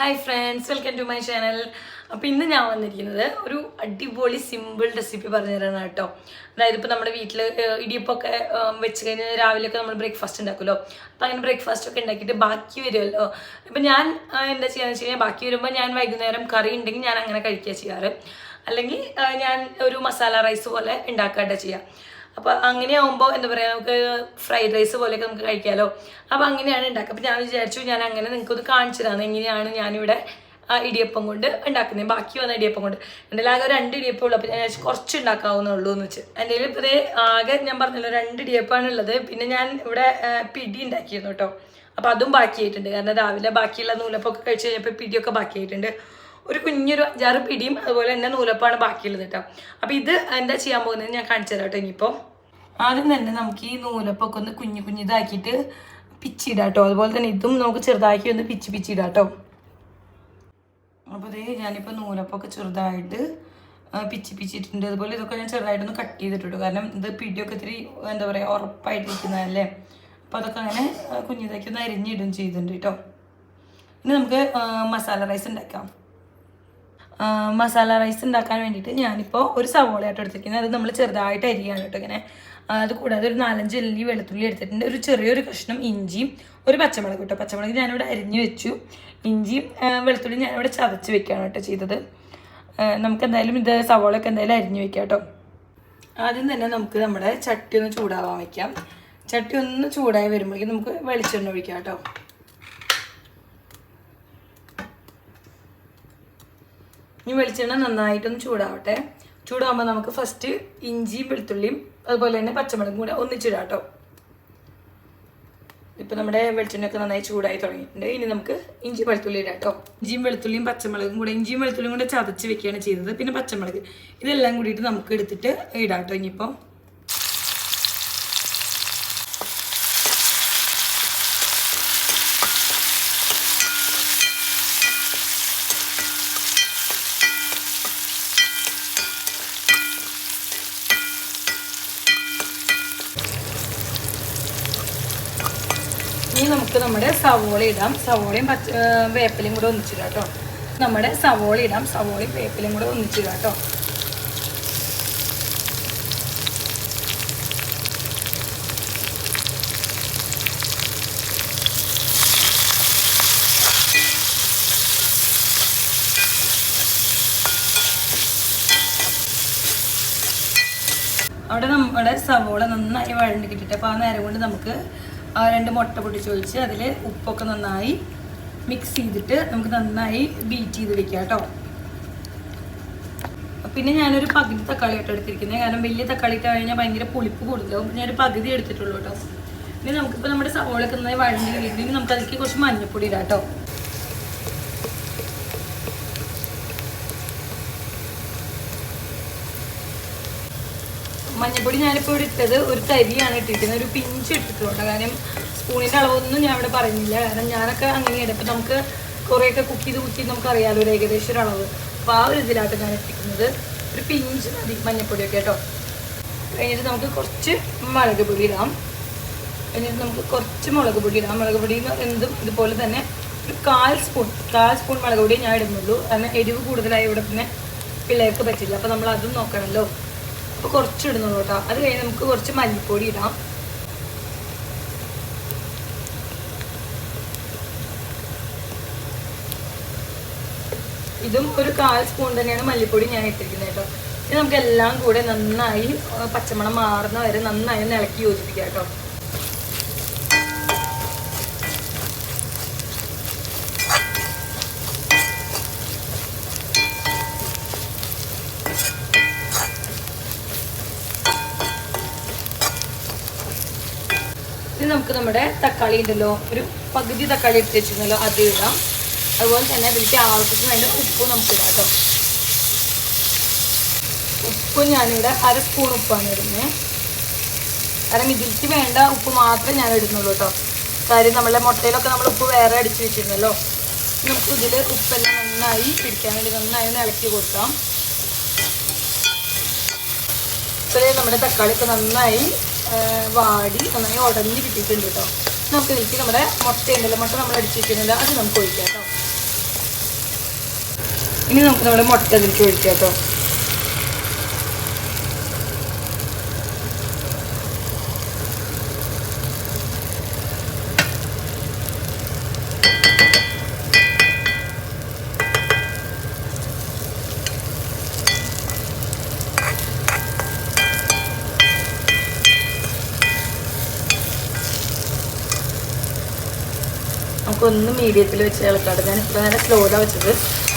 Hi friends welcome to my channel അപ്പോൾ ഇന്ന് ഞാൻ വന്നിരിക്കുന്നത് ഒരു അടിപൊളി സിമ്പിൾ റെസിപ്പി പറഞ്ഞു തരാനാണ് കേട്ടോ. അതായത് ഇപ്പോൾ നമ്മുടെ വീട്ടിൽ ഇടിയപ്പൊക്കെ വെച്ച് കഴിഞ്ഞാൽ രാവിലെയൊക്കെ നമ്മൾ ബ്രേക്ക്ഫാസ്റ്റ് ഉണ്ടാക്കുമല്ലോ. അപ്പോൾ അങ്ങനെ ബ്രേക്ക്ഫാസ്റ്റ് ഒക്കെ ഉണ്ടാക്കിയിട്ട് ബാക്കി വരുമല്ലോ. ഇപ്പം ഞാൻ എന്താ എന്ന് വെച്ച് കഴിഞ്ഞാൽ ബാക്കി വരുമ്പോൾ ഞാൻ വൈകുന്നേരം കറി ഉണ്ടെങ്കിൽ ഞാൻ അങ്ങനെ കഴിക്കുക ചെയ്യാറ്. അല്ലെങ്കിൽ ഞാൻ ഒരു മസാല റൈസ് പോലെ ഉണ്ടാക്കാട്ടോ ചെയ്യുക അപ്പോൾ ആവുമ്പോ എന്താ പറയുക നമുക്ക് ഫ്രൈഡ് റൈസ് പോലെയൊക്കെ നമുക്ക് കഴിക്കാമല്ലോ അപ്പോൾ അങ്ങനെയാണ് ഉണ്ടാക്കുക അപ്പോൾ ഞാൻ വിചാരിച്ചു ഞാൻ അങ്ങനെ നിങ്ങൾക്കൊന്ന് കാണിച്ചു തരാം. എങ്ങനെയാണ് ഞാനിവിടെ ഇടിയപ്പം കൊണ്ട് ഉണ്ടാക്കുന്നത് ബാക്കി വന്ന ഇടിയപ്പം കൊണ്ട്. എന്റെ ആകെ രണ്ട് ഇടിയപ്പം ഉള്ളൂ. അപ്പോൾ ഞാൻ കുറച്ച് ഉണ്ടാക്കാവുന്നുള്ളൂ എന്ന് വെച്ച്. എന്റെ ഇപ്പോൾ ഇതേ ആകെ ഞാൻ പറഞ്ഞല്ലോ രണ്ട് ഇടിയപ്പമാണ് ഉള്ളത് പിന്നെ ഞാൻ ഇവിടെ പിടി ഉണ്ടാക്കിയിരുന്നു കേട്ടോ അപ്പോൾ അതും ബാക്കിയായിട്ടുണ്ട്. കാരണം രാവിലെ ബാക്കിയുള്ള നൂലപ്പൊക്കെ കഴിച്ച് കഴിഞ്ഞപ്പോൾ പിടിയൊക്കെ ബാക്കിയായിട്ടുണ്ട്. ഒരു കുഞ്ഞൊരു അഞ്ചാറ് പിടിയും അതുപോലെ തന്നെ നൂലപ്പാണ് ബാക്കിയുള്ളത് കേട്ടോ. അപ്പോൾ ഇത് എന്താ ചെയ്യാൻ പോകുന്നത് ഞാൻ കാണിച്ചു തരാം കേട്ടോ ഇനിയിപ്പോൾ ആദ്യം തന്നെ നമുക്ക് ഈ നൂലപ്പൊക്കെ ഒന്ന് കുഞ്ഞു കുഞ്ഞിതാക്കിയിട്ട് പിച്ചിടാം കേട്ടോ. അതുപോലെ തന്നെ ഇതും നമുക്ക് ചെറുതാക്കി ഒന്ന് പിച്ച് പിച്ചിടാം കേട്ടോ. അപ്പോൾ ഇതേ ഞാനിപ്പോൾ നൂലപ്പൊക്കെ ചെറുതായിട്ട് പിച്ച് പിച്ചി പിച്ചിട്ടുണ്ട്. അതുപോലെ ഇതൊക്കെ ഞാൻ ചെറുതായിട്ടൊന്ന് കട്ട് ചെയ്തിട്ടുണ്ട്. കാരണം ഇത് പിടിയൊക്കെ ഇത്തിരി എന്താ പറയുക ഉറപ്പായിട്ടിരിക്കുന്നതല്ലേ? അപ്പോൾ അതൊക്കെ അങ്ങനെ കുഞ്ഞിതാക്കി ഒന്ന് അരിഞ്ഞിടും ചെയ്തിട്ടുണ്ട് കേട്ടോ. ഇനി നമുക്ക് മസാല റൈസ് ഉണ്ടാക്കാം. മസാല റൈസ് ഉണ്ടാക്കാൻ വേണ്ടിയിട്ട് ഞാനിപ്പോൾ ഒരു സവോളയായിട്ട് എടുത്തിരിക്കുന്നത്. അത് നമ്മൾ ചെറുതായിട്ട് അരിയാണ് കേട്ടോ ഇങ്ങനെ. അത് കൂടാതെ ഒരു നാലഞ്ച് അല്ലി വെളുത്തുള്ളി എടുത്തിട്ടുണ്ട്. ഒരു ചെറിയൊരു കഷ്ണം ഇഞ്ചിയും ഒരു പച്ചമുളക് കേട്ടോ. പച്ചമുളക് ഞാനിവിടെ അരിഞ്ഞ് വെച്ചു. ഇഞ്ചിയും വെളുത്തുള്ളി ഞാനിവിടെ ചതച്ച് വെക്കുകയാണ് കേട്ടോ ചെയ്തത്. നമുക്ക് എന്തായാലും ഇത് സവോളയൊക്കെ എന്തായാലും അരിഞ്ഞ് വെക്കാം കേട്ടോ. ആദ്യം തന്നെ നമുക്ക് നമ്മുടെ ചട്ടി ഒന്ന് ചൂടാവാൻ വെക്കാം. ചട്ടി ഒന്ന് ചൂടായി വരുമ്പോഴേക്കും നമുക്ക് വെളിച്ചെണ്ണ ഒഴിക്കാം കേട്ടോ. ഇനി വെളിച്ചെണ്ണ നന്നായിട്ടൊന്ന് ചൂടാവട്ടെ. ചൂടാകുമ്പോൾ നമുക്ക് ഫസ്റ്റ് ഇഞ്ചിയും വെളുത്തുള്ളിയും അതുപോലെ തന്നെ പച്ചമുളകും കൂടെ ഒന്നിച്ചിടാം കേട്ടോ ഇപ്പം നമ്മുടെ വെളിച്ചെണ്ണയൊക്കെ നന്നായി ചൂടായി തുടങ്ങിയിട്ടുണ്ട്. ഇനി നമുക്ക് ഇഞ്ചി വെളുത്തുള്ളി ഇടാം കേട്ടോ ഇഞ്ചിയും വെളുത്തുള്ളിയും പച്ചമുളകും കൂടെ ഇഞ്ചിയും വെളുത്തുള്ളിയും കൂടെ ചതച്ച് വെക്കുകയാണ് ചെയ്തത്. പിന്നെ പച്ചമുളക് ഇതെല്ലാം കൂടിയിട്ട് നമുക്ക് എടുത്തിട്ട് ഇടാം കേട്ടോ ഇനിയിപ്പോൾ ഇനി നമുക്ക് നമ്മുടെ സവോള ഇടാം. സവോളയും പച്ച വേപ്പിലും കൂടെ ഒന്നിച്ചിടാം കേട്ടോ. നമ്മുടെ സവോള ഇടാം. സവോളയും വേപ്പിലയും കൂടെ ഒന്നിച്ചിടാം കേട്ടോ. അവിടെ നമ്മുടെ സവോള നന്നായി വഴണ്ടി കിട്ടിയിട്ട് അപ്പോൾ ആ നേരം കൊണ്ട് നമുക്ക് ആ രണ്ട് മുട്ട പൊട്ടിച്ചൊഴിച്ച് അതിൽ ഉപ്പൊക്കെ നന്നായി മിക്സ് ചെയ്തിട്ട് നമുക്ക് നന്നായി ബീറ്റ് ചെയ്ത് വെക്കാം കേട്ടോ പിന്നെ ഞാനൊരു പകുതി തക്കാളി ആയിട്ട് എടുത്തിരിക്കുന്നത് കാരണം വലിയ തക്കാളി ഇട്ട് കഴിഞ്ഞാൽ ഭയങ്കര പുളിപ്പ് കൂടുതലാവും. ഞാനൊരു പകുതി എടുത്തിട്ടുള്ളൂ കേട്ടോ ഇനി നമുക്കിപ്പോൾ നമ്മുടെ സവോളൊക്കെ നന്നായി വഴഞ്ഞ് കഴിഞ്ഞിട്ടുണ്ടെങ്കിൽ നമുക്ക് അതിലേക്ക് കുറച്ച് മഞ്ഞപ്പൊടി ഇടാം കേട്ടോ മഞ്ഞപ്പൊടി ഞാനിപ്പോൾ ഇവിടെ ഇട്ടത് ഒരു തരിയാണ് ഇട്ടിരിക്കുന്നത്. ഒരു പിഞ്ച് ഇട്ടിട്ടുണ്ട് കാരണം സ്പൂണിന്റെ അളവൊന്നും ഞാൻ ഇവിടെ പറഞ്ഞില്ല. കാരണം ഞാനൊക്കെ അങ്ങനെയാണ്. ഇപ്പം നമുക്ക് കുറേയൊക്കെ കുക്ക് ചെയ്ത് കുക്ക് ചെയ്ത് നമുക്കറിയാമല്ലോ ഒരു ഏകദേശം ഒരു അളവ്. അപ്പോൾ ആ ഒരു ഇതിലാട്ട് ഞാൻ ഇട്ടിരിക്കുന്നത്. ഒരു പിഞ്ച് മതി മഞ്ഞപ്പൊടിയൊക്കെ കേട്ടോ. കഴിഞ്ഞിട്ട് നമുക്ക് കുറച്ച് മുളക് പൊടി ഇടാം. കഴിഞ്ഞിട്ട് നമുക്ക് കുറച്ച് മുളക് പൊടി ഇടാം. മുളക് പൊടി എന്തും ഇതുപോലെ തന്നെ ഒരു കാൽ സ്പൂൺ കാൽ സ്പൂൺ മുളക് പൊടി ഞാൻ ഇടുന്നുള്ളൂ. കാരണം എരിവ് കൂടുതലായി ഇവിടെ പിന്നെ പിള്ളേർക്ക് പറ്റില്ല. അപ്പോൾ നമ്മൾ അതും നോക്കണമല്ലോ അപ്പോൾ കുറച്ച് ഇടുന്നുള്ളൂ കേട്ടോ. അത് കഴിഞ്ഞ് നമുക്ക് കുറച്ച് മല്ലിപ്പൊടി ഇടാം. ഇതും ഒരു കാൽ സ്പൂൺ തന്നെയാണ് മല്ലിപ്പൊടി ഞാൻ ഇട്ടിരിക്കുന്നത് കേട്ടോ. ഇനി നമുക്ക് എല്ലാം കൂടെ നന്നായി പച്ചമണം മാറുന്ന വരെ നന്നായി ഒന്ന് ഇളക്കി യോജിപ്പിക്കാം കേട്ടോ ഇനി നമുക്ക് നമ്മുടെ തക്കാളി ഉണ്ടല്ലോ ഒരു പകുതി തക്കാളി എടുത്ത് വെച്ചിരുന്നല്ലോ അത് ഇടാം. അതുപോലെ തന്നെ അതിലേക്ക് ആവശ്യത്തിന് വേണ്ട ഉപ്പ് നമുക്ക് ഇടാം കേട്ടോ. ഉപ്പ് ഞാനിവിടെ അര സ്പൂൺ ഉപ്പാണ് ഇടുന്നത്. കാരണം ഇതിലേക്ക് വേണ്ട ഉപ്പ് മാത്രമേ ഞാൻ ഇടുന്നുള്ളൂ കേട്ടോ. കാര്യം നമ്മളെ മുട്ടയിലൊക്കെ നമ്മൾ ഉപ്പ് വേറെ അടിച്ച് വെച്ചിരുന്നല്ലോ. നമുക്ക് ഇതിൽ ഉപ്പെല്ലാം നന്നായി പിടിക്കാൻ വേണ്ടി നന്നായി ഒന്ന് ഇളക്കി കൊടുക്കാം. ഇപ്പോഴേ നമ്മുടെ തക്കാളിയൊക്കെ നന്നായി വാടി നന്നായി ഉടഞ്ഞ് കിട്ടിയിട്ടുണ്ട് കേട്ടോ നമുക്ക് ഇതിലേക്ക് നമ്മുടെ മുട്ടയുണ്ടല്ലോ മുട്ട നമ്മൾ അടിച്ചിരിക്കുന്നില്ല അത് നമുക്ക് ഒഴിക്കാം കേട്ടോ ഇനി നമുക്ക് നമ്മുടെ മുട്ട അതിലേക്ക് ഒഴിക്കാം കേട്ടോ നമുക്കൊന്ന് മീഡിയത്തിൽ വെച്ച് ഇളക്കാട്ട് ഞാൻ ഇപ്പോൾ നല്ല സ്ലോയിലാണ് വെച്ചത്.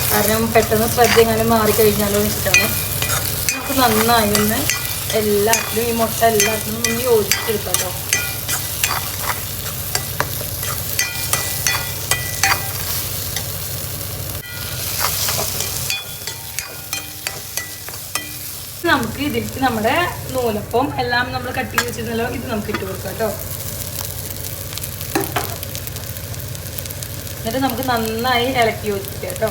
കാരണം പെട്ടെന്ന് ശ്രദ്ധ എങ്ങനെ മാറിക്കഴിഞ്ഞാലോ വെച്ചിട്ടാണ്. നമുക്ക് നന്നായി ഒന്ന് എല്ലാത്തിലും ഈ മുട്ട എല്ലാത്തിനും ഒന്ന് യോജിച്ചെടുക്കാം കേട്ടോ നമുക്ക് ഇതിലേക്ക് നമ്മുടെ നൂലപ്പം എല്ലാം നമ്മൾ കട്ട് ചെയ്ത് വെച്ചിരുന്നല്ലോ ഇത് നമുക്ക് ഇട്ട് കൊടുക്കാം കേട്ടോ എന്നിട്ട് നമുക്ക് നന്നായി ഇളക്കി യോജിപ്പിക്കാം കേട്ടോ.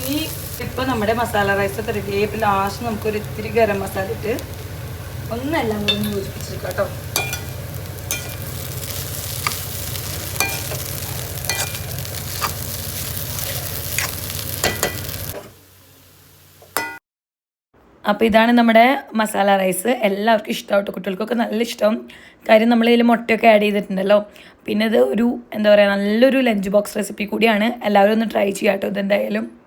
ഇനി ഇപ്പൊ നമ്മുടെ മസാല റൈസ് ഒക്കെ റെഡി ലാസ്റ്റ് നമുക്കൊരു ഇത്തിരി ഗരം മസാല ഇട്ട് ഒന്നെല്ലാം കൂടി ഒന്ന് യോജിപ്പിച്ചെടുക്കാം കേട്ടോ. അപ്പോൾ ഇതാണ് നമ്മുടെ മസാല റൈസ്. എല്ലാവർക്കും ഇഷ്ടമായിട്ട് കുട്ടികൾക്കൊക്കെ നല്ല ഇഷ്ടം. കാര്യം നമ്മൾ ഇതിൽ മുട്ടയൊക്കെ ആഡ് ചെയ്തിട്ടുണ്ടല്ലോ. പിന്നെ ഇത് ഒരു എന്താ പറയുക നല്ലൊരു ലഞ്ച് ബോക്സ് റെസിപ്പി കൂടിയാണ്. എല്ലാവരും ഒന്ന് ട്രൈ ചെയ്യാട്ടോ ഇതെന്തായാലും.